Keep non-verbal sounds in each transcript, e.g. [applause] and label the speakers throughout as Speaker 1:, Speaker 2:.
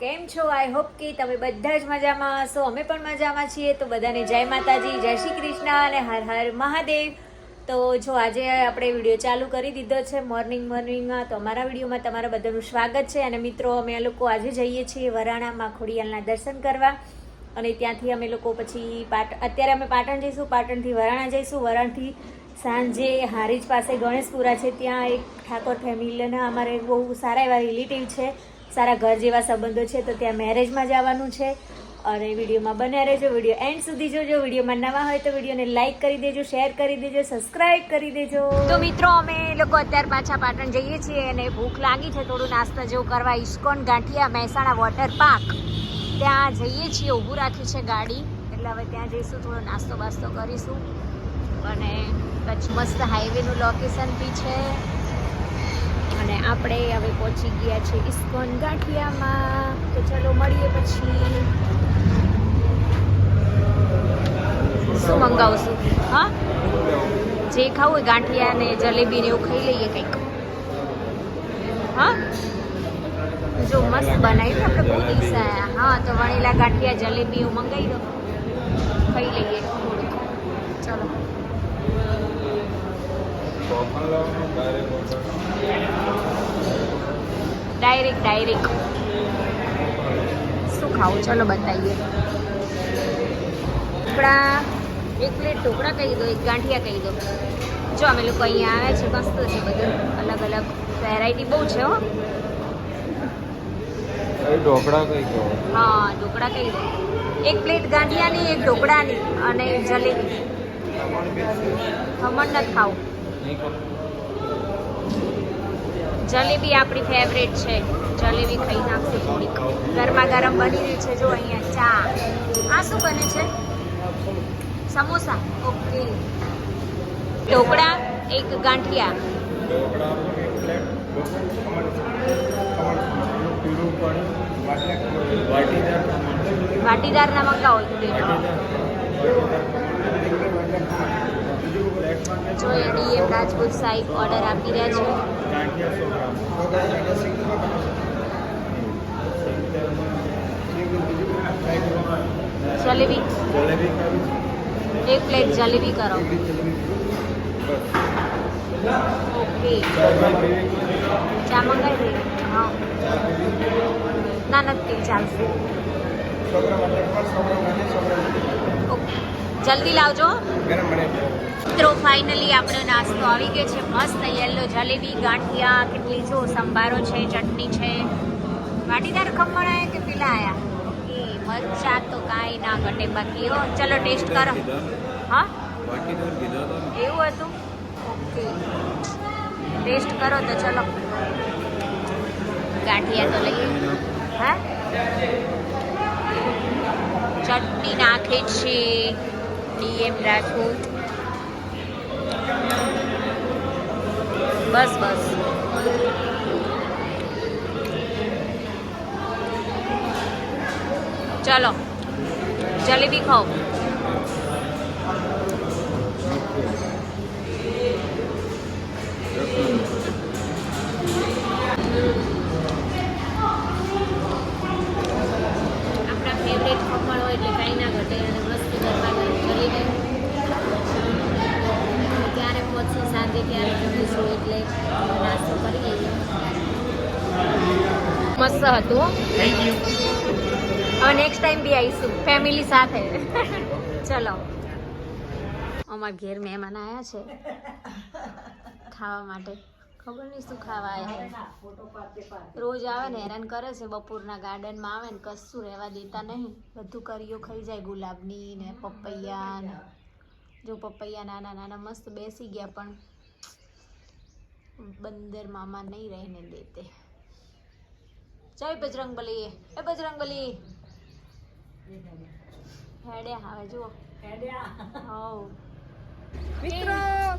Speaker 1: કેમ છો? I hope કે તમે બધા જ મજામાં હશો. અમે પણ મજામાં છીએ. તો બધાને જય માતાજી, જય શ્રી કૃષ્ણ અને હર હર મહાદેવ. તો જો આજે આપણે વીડિયો ચાલુ કરી દીધો છે મોર્નિંગ મોર્નિંગમાં, તો અમારા વિડીયોમાં તમારા બધાનું સ્વાગત છે. અને મિત્રો, અમે લોકો આજે જઈએ છીએ વરાણામાં ખોડિયાલના દર્શન કરવા. અને ત્યાંથી અમે લોકો પછી પાટ, અત્યારે અમે પાટણ જઈશું, પાટણથી વરાણા જઈશું. વરાણથી સાંજે હારીજ પાસે ગણેશપુરા છે. ત્યાં એક ઠાકોર ફેમિલીના અમારે બહુ સારા એવા રિલેટિવ છે. સારા ઘર જેવા સંબંધો છે, તો ત્યાં મેરેજમાં જવાનું છે. અને વિડીયોમાં બન્યા રહેજો, વીડિયો એન્ડ સુધી જોજો. વિડીયોમાં નવા હોય તો વિડીયોને લાઈક કરી દેજો શેર કરી દેજો સબસ્ક્રાઇબ કરી દેજો. તો મિત્રો, અમે લોકો અત્યારે પાછા પાટણ જઈએ છીએ અને ભૂખ લાગી છે, થોડું નાસ્તા જેવું કરવા ઇસ્કોન, ગાંઠિયા, મહેસાણા વોટર પાર્ક ત્યાં જઈએ છીએ, ઊભું રાખ્યું છે ગાડી. એટલે હવે ત્યાં જઈશું, થોડો નાસ્તો બાસ્તો કરીશું. અને કચ્છ મસ્ત હાઈવેનું લોકેશન બી છે. અને આપણે હવે પહોંચી ગયા છે ઇસ્કોન ગાંઠિયામાં. તો ચલો મળીએ પછી. શું મંગાવશું હા? જે ખાવું હોય ગાંઠિયા ને જલેબી ને એવું ખાઈ લઈએ કંઈક. હા? જો મસ્ત બનાવી આપણે બહુ દિવસ હા, તો વણેલા ગાંઠિયા, જલેબી એવું મંગાવી દો. ખાઈ લઈએ ચલો. ડાયરેક્ટ ડાયરેક્ટ શું ખાવું? ચલો બતાવીએ. ટુકડા એક પ્લેટ ઢોકળા કહી દો એક ગાંઠિયા કહી દો. જો અમે લોકો અહીંયા આવે છે મસ્ત છે બધું. અલગ અલગ વેરાયટી બહુ છે હો.
Speaker 2: ઢોકળા કઈ
Speaker 1: હા ઢોકળા કહી દો. એક પ્લેટ ગાંઠિયાની એક ઢોકળાની અને એક જલેબી. ખમણ નથી ખાવું. જલેબી આપણી ફેવરેટ છે. જલેબી ખાઈ નાખશે થોડીક. ગરમા ગરમ બની રહી છે જો અહીંયા ચા. આ શું બને છે? સમોસા. ઓકે. ઢોકળા એક ગાંઠિયા.
Speaker 2: વાટીદાર
Speaker 1: વાટીદારના મંગાવો જો એ ડીએમ રાજપૂત સાહેબ ઓર્ડર આપી રહ્યા છે.
Speaker 2: ગાંઠિયા સો ગ્રામ
Speaker 1: જલેબી.
Speaker 2: જલેબી ખાવી
Speaker 1: એક પ્લેટ જલેબી કરો. ઓકે. ચા મંગાવી દઈએ હા. ના નથી ચાલશે. ઓકે. જલ્દી લાવજો
Speaker 2: ગરમ બને
Speaker 1: મિત્રો ફાઇનલી આપણો નાસ્તો આવી ગયો છે. મસ્ત યલો જલેબી ગાંઠિયા કેટલી જો સંભારો છે ચટણી છે. વાટીદાર ખમણ આવ્યા કે પેલા આયા? એ મરચા તો કાંઈ ના ઘટે બાકી. હો ચલો ટેસ્ટ કરો. હા. એવું હતું? ઓકે. ટેસ્ટ કરો તો ચલો. ગાંઠિયા તો લઈએ. હા? ચટણી નાખે છે. ડીએમ રાજપૂત બસ બસ. ચલો જલેબી ખાઓ. નાસ્તો કરી લઈએ મસ્ત હતું હો. હવે નેક્સ્ટ ટાઈમ બી આવીશું ફેમિલી સાથે. ચલો. અમારા ઘેર મહેમાન આવ્યા છે. ખાવા માટે. ખબર નહીં શું ખાવા આવ્યા રોજ આવે ને હેરાન કરે છે બપોરના ગાર્ડનમાં આવે ને કશું રહેવા દેતા નહીં. બધું કરીઓ ખાઈ જાય ગુલાબની ને પપૈયા ને. જો પપૈયા નાના નાના મસ્ત બેસી ગયા પણ બંદર મામા નહીં હેડે જુઓ.
Speaker 3: મિત્રો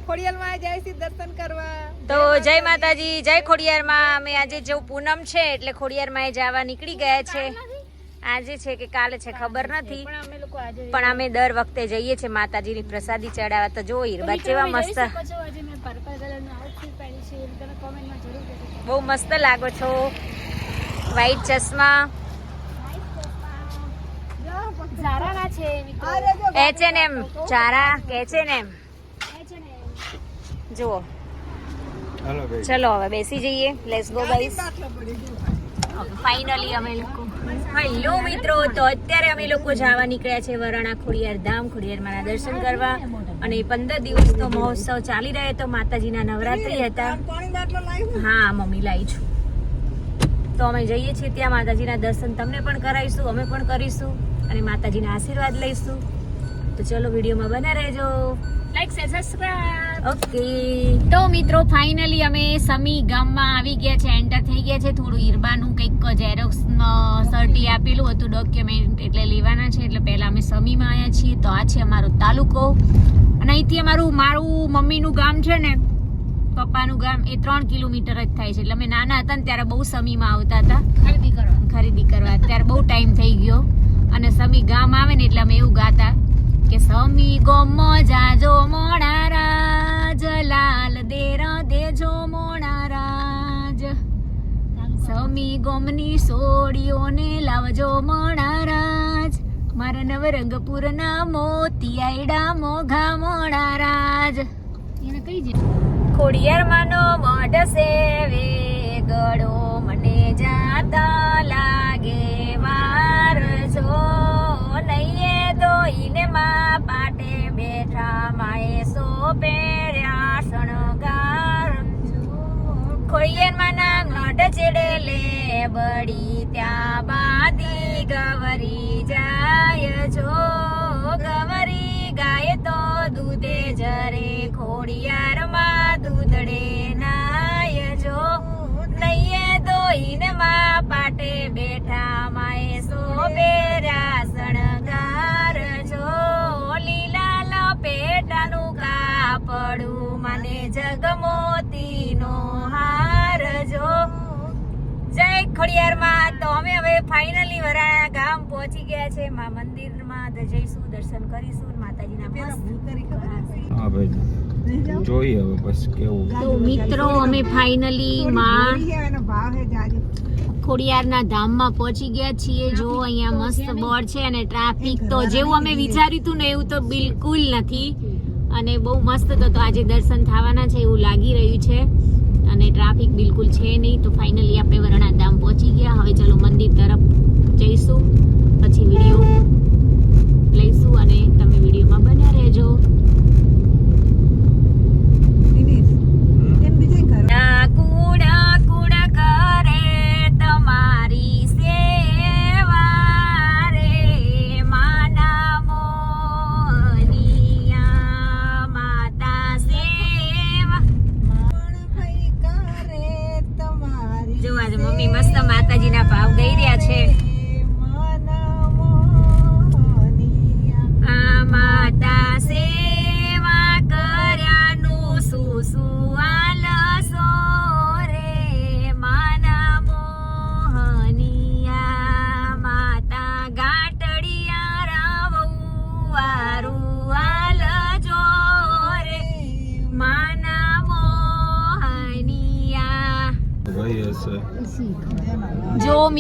Speaker 3: ખોડિયાલમાં જાય છે દર્શન કરવા.
Speaker 1: તો જય માતાજી જય ખોડિયારમાં. અમે આજે જેવું પૂનમ છે એટલે ખોડિયારમાં જવા નીકળી ગયા છે. આજે છે કે કાલે છે ખબર નથી.
Speaker 3: પણ અમે લોકો આજે
Speaker 1: પણ અમે દર વખતે જઈએ છીએ માતાજીની પ્રસાદી ચડાવવા. તો જોઈ હીરબા મસ્ત બહુ મસ્ત લાગો છો. વ્હાઈટ ચશ્મા. એચ એન એમ ચારા કે છે. ને એમ. જુઓ. ચલો હવે બેસી જઈએ. લેટ્સ ગો ગાઈસ ફાઇનલી અમે લોકો. હેલો મિત્રો. તો અત્યારે અમે લોકો જવા નીકળ્યા છે વરાણા ખોડિયાર ધામ ખોડિયાર મારા દર્શન કરવા. અને પંદર દિવસનો મહોત્સવ ચાલી રહ્યો તો માતાજીના નવરાત્રી હતા. હા મમ્મી લાવી છું. તો અમે જઈએ છીએ ત્યાં માતાજીના દર્શન તમને પણ કરાવીશું અમે પણ કરીશું અને માતાજીના આશીર્વાદ લઈશું. તો ચલો વિડીયોમાં બના રહેજો. લાઈક શે સબસ્ક્રાઇબ ઓકે. તો મિત્રો ફાઇનલી અમે સમી ગામમાં આવી ગયા છે એન્ટર થઈ ગયા છે. થોડું ઈરબાનું કંઈક ઝેરોક્સ સર્ટી આપેલું હતું ડોક્યુમેન્ટ એટલે લેવાના છે. એટલે પહેલાં અમે સમીમાં આવ્યા છીએ. તો આ છે અમારો તાલુકો. અને અહીંથી અમારું મારું મમ્મીનું ગામ છે ને પપ્પાનું ગામ એ ત્રણ કિલોમીટર જ થાય છે. એટલે અમે નાના હતા ને ત્યારે બહુ સમીમાં આવતા હતા. ખરીદી કરવા. ખરીદી કરવા. ત્યારે બહુ ટાઈમ થઈ ગયો. અને સમી ગામ આવે ને એટલે અમે એવું ગાતા કે સમી ગોમ જાજો મોણારાજ લાલ દેરા દેજો મોણારાજ સમી ગોમની સોડીઓને લાવજો મોણારાજ મારા નવરંગપુરના મોતિયાઈડા મોઘા મોણારાજ એને કઈ ખોડિયાર માનો મઢ સેવે ગળો મને જાતા લાગે વાર જો નઈએ દોઈને માં પાટે બેઠા માએ સો પહેર્યા શણગાર ખોડિયાર માના મઢ લે બળી ત્યાં બાંધી ગવરી જાય જો ગવરી ગાય તો દૂધે જરે ખોડિયાર માં દૂધડે નાય જો. નહીએ દોઈને માં પાટે બેઠા માએ સો રાસણ શણગાર જો. લીલા લપેટાનું કાપડું મને જગમોતીનો જય ખોડિયાર માં તો અમે હવે ફાઇનલી વરાણા ગામ પહોંચી ગયા છે. મા મંદિરમાં જઈશું દર્શન કરીશું માતાજીના મસ્ત
Speaker 2: જોઈએ હવે બસ કેવું.
Speaker 1: તો મિત્રો અમે ફાઇનલી માં ખોડિયારના ધામમાં પહોંચી ગયા છીએ. જો અહીંયા મસ્ત બોર્ડ છે અને ટ્રાફિક તો જેવું અમે વિચાર્યું હતું ને એવું તો બિલકુલ નથી. અને બહુ મસ્ત તો તો આજે દર્શન થવાના છે એવું લાગી રહ્યું છે. અને ટ્રાફિક બિલકુલ છે નહીં, તો ફાઇનલી આપણે વરણા ધામ પહોંચી ગયા. હવે ચલો મંદિર તરફ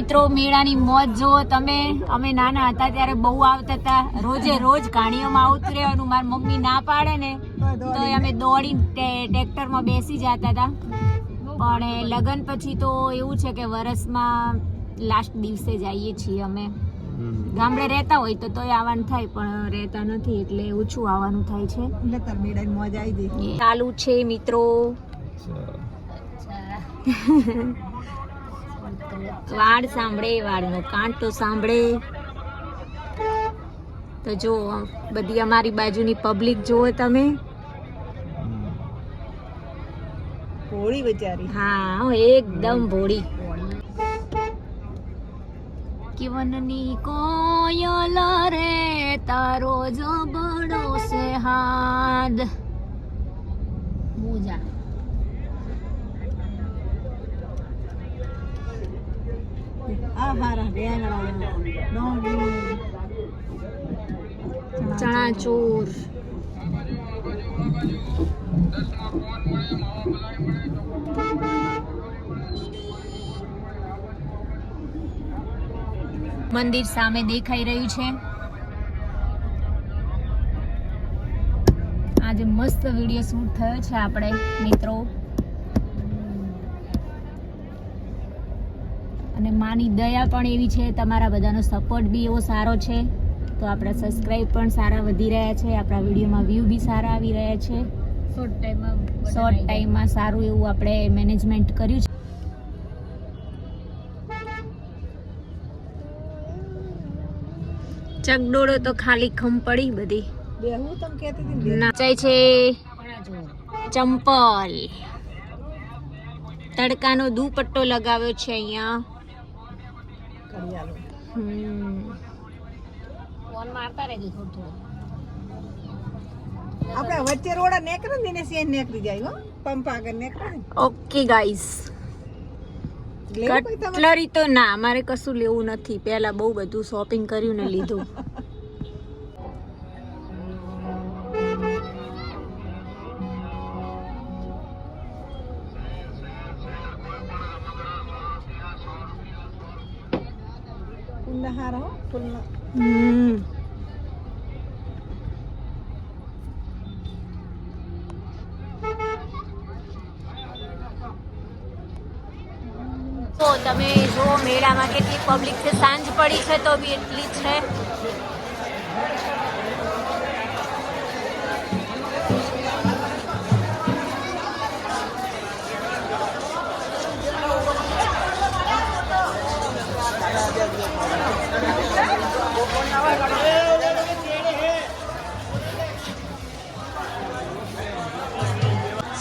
Speaker 1: મિત્રો મેળાની મોજ જો તમે. અમે નાના હતા ત્યારે બહુ આવતા હતા. રોજે રોજ કાણીઓમાં ઉતરેવાનું મારી મમ્મી ના પાડે ને તો અમે દોડીને ટ્રેક્ટરમાં બેસી જતા હતા. પણ લગ્ન પછી તો એવું છે કે વરસમાં લાસ્ટ દિવસે જઈએ છીએ અમે. ગામડે રહેતા હોય તો તોય આવવાનું થાય પણ રહેતા નથી એટલે ઓછું આવવાનું થાય છે.
Speaker 3: એટલે મોજ આવી ગઈ.
Speaker 1: ચાલુ છે મિત્રો. [laughs] વાડ સાંભળે વાડનો કાંટો સાંભળે. તો જો બધી અમારી બાજુની પબ્લિક જુઓ તમે.
Speaker 3: ભોળી બચારી
Speaker 1: હા એકદમ ભોળી કિવનની કોયલ રે તારો જબડો છે હાદ. મોજા.
Speaker 3: આહાર, રેંગણા
Speaker 1: ચણાચોર. મંદિર સામે દેખાઈ રહ્યું છે. આજે મસ્ત વીડિયો શૂટ થયો છે આપણે, મિત્રો. અને માની દયા પણ એવી છે તમારા બધાનો સપોર્ટ બી એવો સારો છે. તો આપણા સબસ્ક્રાઇબ પણ સારા વધી રહ્યા છે આપણા વિડીયોમાં વ્યૂ બી સારા આવી રહ્યા છે.
Speaker 3: શોર્ટ ટાઈમમાં
Speaker 1: શોર્ટ ટાઈમમાં સારું એવું આપણે મેનેજમેન્ટ કર્યું છે. ચકડોળો તો ખાલી ખમ પડી બધી.
Speaker 3: બે તમ કહેતી હતી
Speaker 1: નાચાય છે. ચંપલ. તડકાનો દુપટ્ટો લગાવ્યો છે અહીંયા.
Speaker 3: ઘડિયાળો
Speaker 1: હમ.
Speaker 3: ફોન મારતા રહેજો થોડું થોડું. આપણે વચ્ચે રોડા નેકરે ને સેન નેકરી જાય હો. પંપ આગળ નેકરા
Speaker 1: ઓકે ગાઈસ. કટલરી તો ના અમારે કશું લેવું નથી. પહેલા બહુ બધું શોપિંગ કર્યું ને લીધું. [laughs] પબ્લિક છે, સાંજ પડી છે તો બી એટલી જ છે.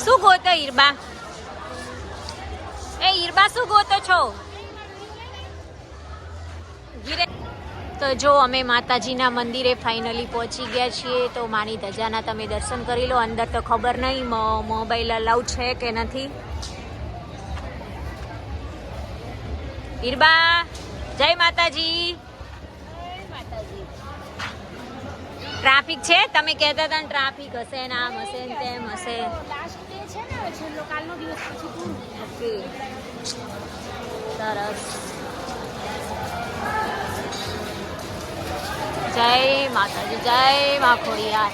Speaker 1: શું ગોતો હીરબા એ હીરબા શું ગોતો છો ગીરે તો જો અમે માતાજીના મંદિરે ફાઇનલી પહોંચી ગયા છીએ, તો માની ધજાના તમે દર્શન કરી લો. અંદર તો ખબર નહીં મોબાઈલ અલાઉ છે કે નથી? હીરબા, જય માતાજી. ટ્રાફિક છે? તમે કહેતા હતા ટ્રાફિક હશે ને આમ હશે ને તેમ હશે. સરસ. જય માતાજી જય મા ખોડિયાર.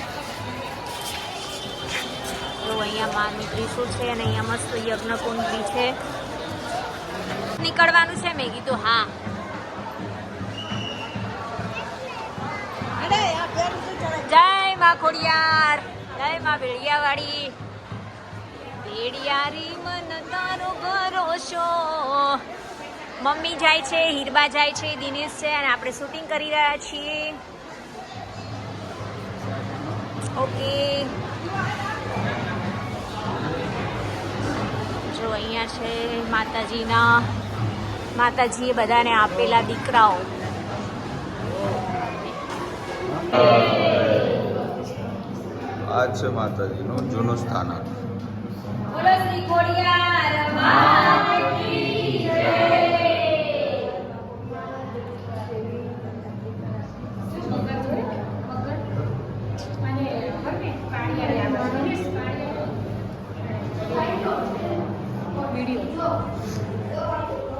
Speaker 1: અહીંયા માનું ત્રીસું છે અને અહીંયા મસ્ત યજ્ઞકુંડ બી છે. નીકળવાનું છે મેં કીધું હા. જય મા ખોડિયાર જય મા ભેડિયાવાળી ભેડિયારી મન તારો ભરોસો. મમ્મી જાય છે હીરબા જાય છે દિનેશ છે અને આપણે શૂટિંગ કરી રહ્યા છીએ. ઓકે. જો અહીંયા છે માતાજીના. માતાજીએ બધાને આપેલા દીકરાઓ.
Speaker 2: આ છે માતાજીનું જૂનું સ્થાનક.
Speaker 1: બોલો શ્રી ખોડિયાર どうも。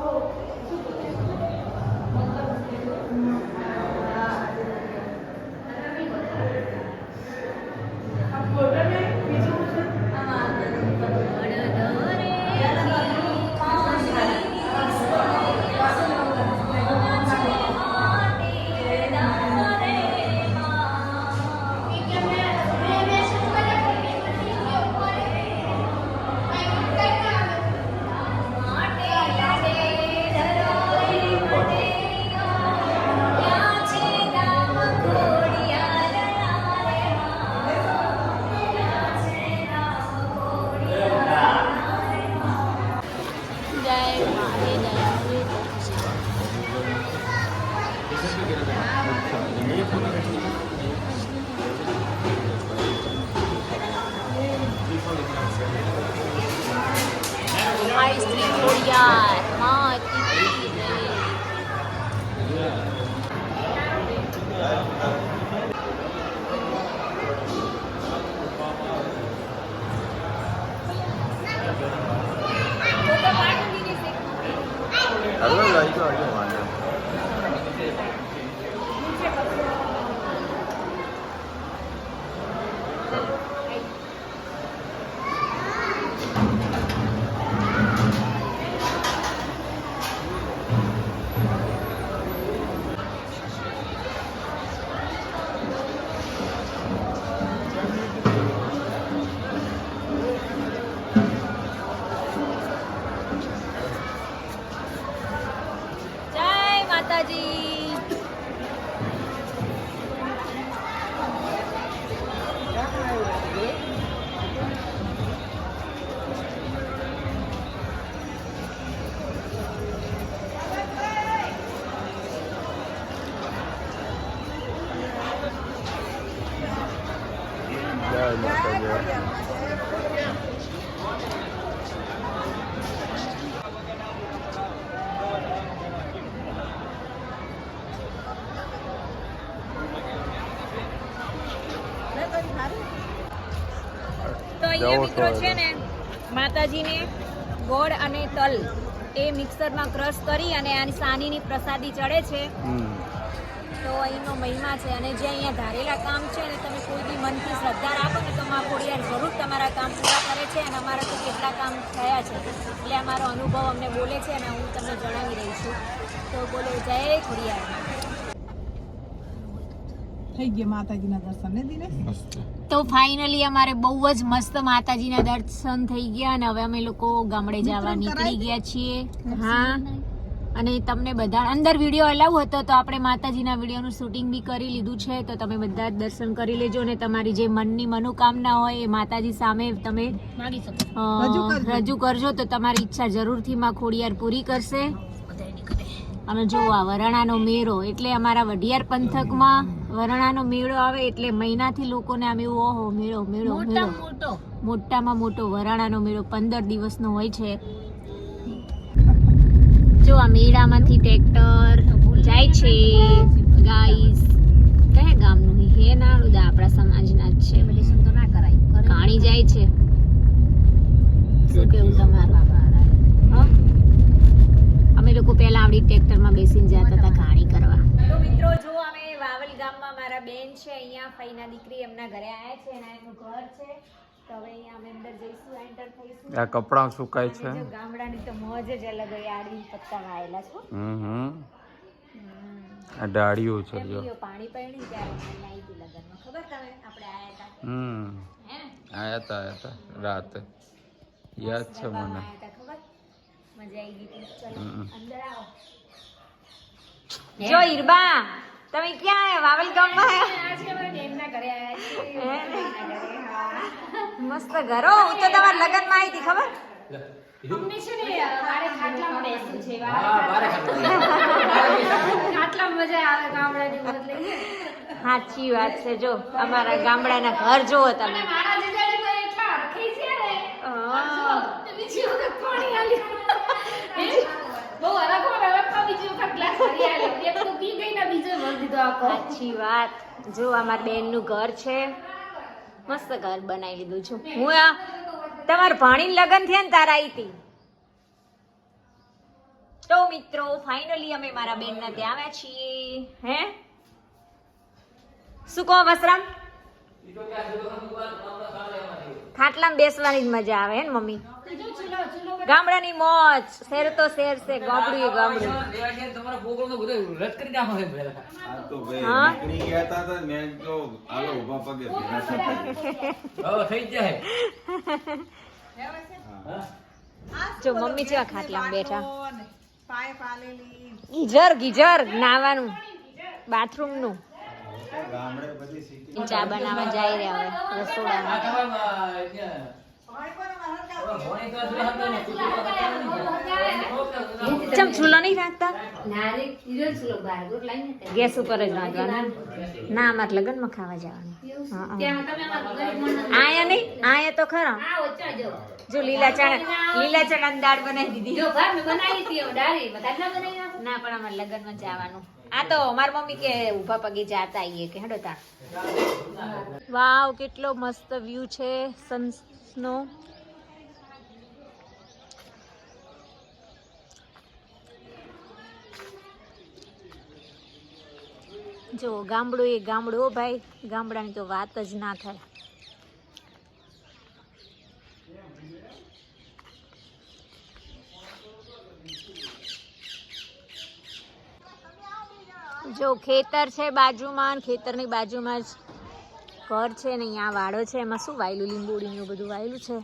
Speaker 2: હવે લઈ જાઓ આજે વાંધો
Speaker 1: તો મિત્રો છે ને માતાજીને ગોળ અને તલ એ મિક્સરમાં ક્રશ કરી અને આની સાનીની પ્રસાદી ચડે છે. તો અહીંનો મહિમા છે અને જે અહીંયા ધારેલા કામ છે ને તમે કોઈ બી મનથી શ્રદ્ધા રાખો ને તો માં ખોડિયાર જરૂર તમારા કામ પૂરા કરે છે અને અમારા તો કેટલા કામ થયા છે. એટલે અમારો અનુભવ અમને બોલે છે અને હું તમને જણાવી રહી છું. તો બોલો જય ખોડિયાર.
Speaker 3: થઈ ગયા માતાજીના દર્શન ને દિનેશ?
Speaker 1: તો ફાઇનલી અમારે બહુ જ મસ્ત માતાજીના દર્શન થઈ ગયા અને હવે અમે લોકો ગામડે જવા નીકળી ગયા છીએ. હા. અને તમને બધા અંદર વીડિયો અલાવ હતો તો આપણે માતાજીના વિડીયોનું શૂટિંગ બી કરી લીધું છે. તો તમે બધા જ દર્શન કરી લેજો અને તમારી જે મનની મનોકામના હોય એ માતાજી સામે તમે
Speaker 3: રજૂ કરજો.
Speaker 1: તો તમારી ઈચ્છા જરૂરથી માં ખોડિયાર પૂરી કરશે. અને જો આ વરાણાનો મેરો એટલે અમારા વઢિયાર પંથકમાં વરાણાનો મેળો આવે એટલે મહિનાથી લોકોને આમ એવું ઓહો મેળો મેળો મેળો. મોટામાં મોટો વરાણાનો મેળો પંદર દિવસનો હોય છે. જો આ મેળામાંથી ટ્રેક્ટર જાય છે. ગાઈસ કયા ગામનું? હે નાળુદા આપણા સમાજના જ છે. કાણી જાય છે. શું કેવું તમારું? અમે લોકો પહેલા આવડી ટ્રેક્ટરમાં બેસીને જતા હતા કાણી કરવા. તો મિત્રો ગામમાં મારા બેન છે અહીંયા ફઈના દીકરી એમના ઘરે આવ્યા છે અને એમનું ઘર છે. તો હવે અહીંયા અમે અંદર જઈશું એન્ટર થઈશું.
Speaker 2: આ કપડાં સુકાય છે.
Speaker 1: ગામડાની તો મોજ જ અલગ હોય આડી પત્તા વાયેલા છો.
Speaker 2: હમ. આ ડાળીઓ છે જો.
Speaker 1: પાણી પડી ત્યારે નાઈ હતી લગ્નમાં. ખબર તમે? આપણે આયા હતા
Speaker 2: હમ.
Speaker 1: હે?
Speaker 2: આયા હતા આયા હતા રાતે. યાદ છે મને.
Speaker 1: આયા હતા ખબર? મજા આવી ગઈ. ચલો અંદર આવો. જો ઈરબા. તમે ક્યાં આયા વાવલ ગામમાં મસ્ત ઘરો હું. તો તમારા લગ્નમાં આવી હતી ખબર
Speaker 4: અમને છે ને મારે ખાટલામાં બેસવું છે ખાટલામાં મજા આવે ગામડાની
Speaker 1: સાચી વાત છે. જો અમારા ગામડાના ઘર જોવો તમે
Speaker 4: મારા જીજાજી તો એટલા હરખી છે ને
Speaker 1: હા.
Speaker 4: તો બીજી વખત પાણી આલ્યું હે? બહુ હરખ હોય હરખમાં બીજી વખત ગ્લાસ ભરી આલ્યો એક તો પી ગઈ ને બીજો ભરી
Speaker 1: સાચી વાત. જો અમારા બેનનું ઘર છે, મસ્ત ઘર બનાવી લીધું છું. હું આ તમારા ભાણીને લગ્ન થયા ને તારા આવી તો મિત્રો ફાઇનલી અમે મારા બેનના ત્યાં આવ્યા છીએ. હે? શું કહો વસરામ? ખાટલામાં બેસવાની જ મજા આવે હે ને મમ્મી? ગામડાની મોજ. શેર તો શેર છે ગામડું ગામડું.
Speaker 2: આ તો ભાઈ
Speaker 1: હા?
Speaker 2: નીકળી ગયા તા તો મેં તો હાલો ઊભા પગે ભેગા જાય
Speaker 1: જો મમ્મી જેવા ખાટલા બેઠા.
Speaker 3: પાઇપ આલેલી
Speaker 1: ગીઝર ગીઝર નાવાનું.
Speaker 2: બાથરૂમનું
Speaker 1: ચા બનાવવા જાય રહ્યા હવે રસોડામાં. ચમ ચૂલો નહીં રાખતા? ગેસ ઉપર જ રાંધવાનું ના, અમારે લગ્નમાં ખાવા જવાનું. આયા નહીં? આયા તો ખરા. જો લીલા ચણા લીલા ચણા દાળ બનાવી દીધી. ના, પણ અમારે લગ્નમાં જવાનું. આ તો અમારી મમ્મી કે ઊભા પગે જાતા આવીએ કે, હેડો તા. વાવ, કેટલો મસ્ત વ્યૂ છે. સનનો જો ગામડું એ ગામડું ભાઈ. ગામડાની તો વાત જ ના થાય. જો ખેતર છે બાજુમાં ખેતરની બાજુમાં જ ઘર છે ને અહીંયા વાડો છે, એમાં શું વાયેલું, લીંબોડીને એવું બધું વાયેલું છે?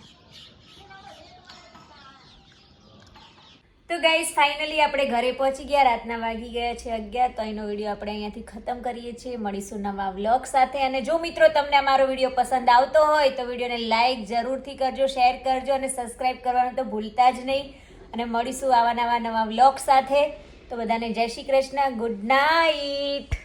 Speaker 1: તો ગાઈઝ ફાઇનલી આપણે ઘરે પહોંચી ગયા, રાતના વાગી ગયા છે અગિયાર, તો એનો વીડિયો આપણે અહીંયાથી ખતમ કરીએ છીએ. મળીશું નવા વ્લોગ સાથે. અને જો મિત્રો તમને અમારો વીડિયો પસંદ આવતો હોય, તો વિડીયોને લાઇક જરૂરથી કરજો શેર કરજો અને સબસ્ક્રાઈબ કરવાનું તો ભૂલતા જ નહીં. અને મળીશું આવા નવા નવા વ્લોગ સાથે. તો બધાને જય શ્રી કૃષ્ણ. Good night